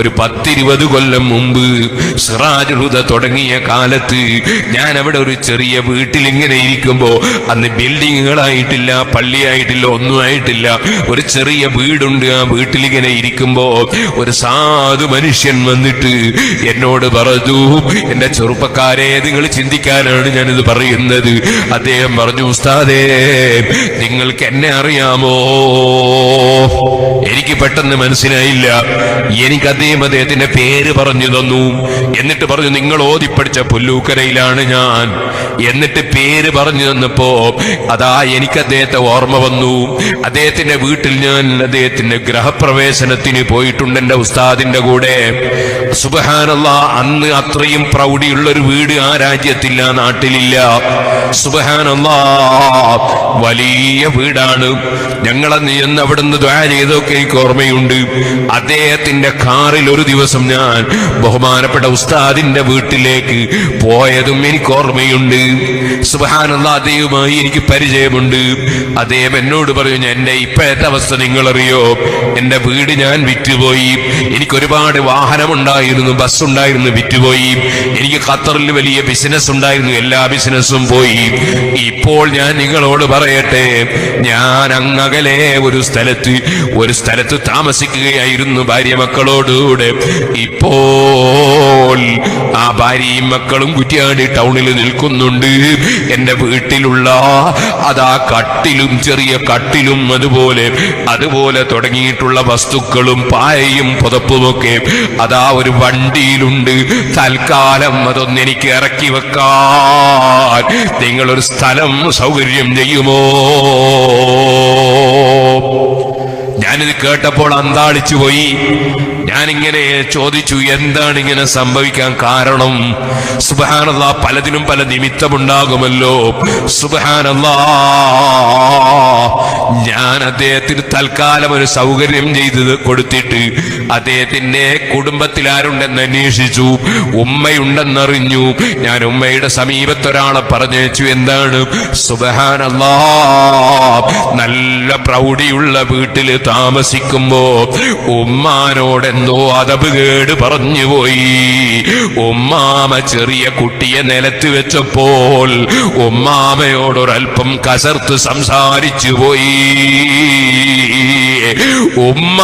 ഒരു പത്തിരുപത് കൊല്ലം മുമ്പ് സിറാജുഹുദ തുടങ്ങിയ കാലത്ത് ഞാൻ അവിടെ ഒരു ചെറിയ വീട്ടിൽ ഇങ്ങനെ ഇരിക്കുമ്പോ അന്ന് ബിൽഡിങ്ങുകളായിട്ടില്ല പള്ളിയായിട്ടില്ല ഒന്നും ആയിട്ടില്ല ഒരു ചെറിയ വീടുണ്ട്. ആ വീട്ടിലിങ്ങനെ ഇങ്ങനെ ഇരിക്കുമ്പോ ഒരു സാധു മനുഷ്യൻ വന്നിട്ട് എന്നോട് പറഞ്ഞു എന്റെ ചെറുപ്പക്കാരെ നിങ്ങൾ ചിന്തിക്കാനാണ് ഞാനിത് പറയുന്നത്. അദ്ദേഹം പറഞ്ഞു ഉസ്താദേ നിങ്ങൾക്ക് എന്നെ അറിയാമോ? എനിക്ക് പെട്ടെന്ന് മനസ്സിലായില്ല. എനിക്ക് അദ്ദേഹം അദ്ദേഹത്തിന്റെ പേര് പറഞ്ഞു തന്നു. എന്നിട്ട് പറഞ്ഞു നിങ്ങൾ ഓതിപ്പടിച്ച പുല്ലൂക്കരയിലാണ് ഞാൻ. എന്നിട്ട് പേര് പറഞ്ഞു തന്നപ്പോ അതാ എനിക്ക് അദ്ദേഹത്തെ ഓർമ്മ വന്നു. അദ്ദേഹത്തിന്റെ വീട്ടിൽ ഞാൻ അദ്ദേഹത്തിന്റെ ഗ്രഹപ്രവേശനത്തിന് പോയിട്ടുണ്ട് എന്റെ ഉസ്താദിന്റെ കൂടെ. സുബഹാനല്ല അന്ന് അത്രയും പ്രൗഢിയുള്ള ഒരു വീട് ആ രാജ്യത്തില്ല നാട്ടിലില്ല. സുബഹാനല്ല വലിയ വീടാണ്. ഞങ്ങളന്ന് ചെന്ന് അവിടുന്ന് ദ്വാര ചെയ്തൊക്കെ എനിക്ക് ഓർമ്മയുണ്ട്. അദ്ദേഹത്തിന്റെ കാറിൽ ഒരു ദിവസം ഞാൻ ബഹുമാനപ്പെട്ട ഉസ്താദിന്റെ വീട്ടിലേക്ക് പോയതും എനിക്ക് ഓർമ്മയുണ്ട്. സുഹാനുള്ള അദ്ദേഹവുമായി എനിക്ക് പരിചയമുണ്ട്. അദ്ദേഹം എന്നോട് പറഞ്ഞു എന്റെ ഇപ്പോഴത്തെ അവസ്ഥ നിങ്ങൾ അറിയോ എന്റെ വീട് ഞാൻ വിറ്റുപോയി. എനിക്ക് ഒരുപാട് വാഹനമുണ്ടായിരുന്നു ബസ് ഉണ്ടായിരുന്നു വിറ്റുപോയി. എനിക്ക് ഖത്തറിൽ വലിയ ബിസിനസ് ഉണ്ടായിരുന്നു എല്ലാ ബിസിനസ്സും പോയി. ഇപ്പോൾ ഞാൻ നിങ്ങളോട് പറയട്ടെ ഞാൻ അങ്ങകലെ ഒരു സ്ഥലത്ത് ഒരു സ്ഥലത്ത് താമസിക്കുകയായിരുന്നു ഭാര്യ മക്കളോടുകൂടെ ഇപ്പോൾ ആ ഭാര്യയും മക്കളും കുറ്റിയാടി ടൗണിൽ നിൽക്കുന്നുണ്ട്. എന്റെ വീട്ടിലുള്ള അതാ കട്ടിലും ചെറിയ കട്ടിലും അതുപോലെ അതുപോലെ തുടങ്ങിയിട്ടുള്ള വസ്തുക്കളും പായയും പുതപ്പുമൊക്കെ അതാ ഒരു വണ്ടിയിലുണ്ട്. തൽക്കാലം അതൊന്ന് എനിക്ക് ഇറക്കി വെക്കാൻ. നിങ്ങളൊരു സ്ഥലം സൗകര്യം ചെയ്യുമോ? ഞാനിത് കേട്ടപ്പോൾ അന്താളിച്ചു പോയി. ഞാനിങ്ങനെ ചോദിച്ചു എന്താണ് ഇങ്ങനെ സംഭവിക്കാൻ കാരണം? സുബഹാനല്ല പലതിനും പല നിമിത്തമുണ്ടാകുമല്ലോ. സുബഹാനല്ല. അദ്ദേഹത്തിന് തൽക്കാലം ഒരു സൗകര്യം ചെയ്ത് കൊടുത്തിട്ട് അദ്ദേഹത്തിന്റെ കുടുംബത്തിൽ ആരുണ്ടെന്ന് അന്വേഷിച്ചു. ഉമ്മയുണ്ടെന്നറിഞ്ഞു. ഞാൻ ഉമ്മയുടെ സമീപത്തൊരാളെ പറഞ്ഞയച്ചു. എന്താണ്? നല്ല പ്രൗഢിയുള്ള വീട്ടിൽ താമസിക്കുമ്പോ ഉമ്മാനോടെന്തോ അതപ് കേട് പറഞ്ഞു പോയി. ഉമ്മാമ ചെറിയ കുട്ടിയെ നിലത്ത് വെച്ചപ്പോൾ ഉമ്മാമയോടൊരൽപ്പം കസർത്ത് സംസാരിച്ചു പോയി. ഉമ്മ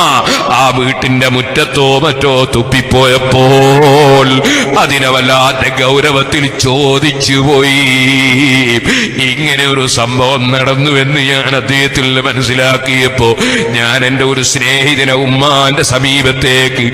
ആ വീട്ടിന്റെ മുറ്റത്തോ മറ്റോ തുപ്പിപ്പോയപ്പോൾ അതിനെ വല്ലാത്ത ഗൗരവത്തിൽ ചോദിച്ചു പോയി. ഇങ്ങനെ ഒരു സംഭവം നടന്നു എന്ന് ഞാൻ അദ്ദേഹത്തിൽ മനസ്സിലാക്കിയപ്പോ ഞാൻ എന്റെ ഒരു സ്നേഹിതനെ ഉമ്മാന്റെ സമീപത്തേക്ക്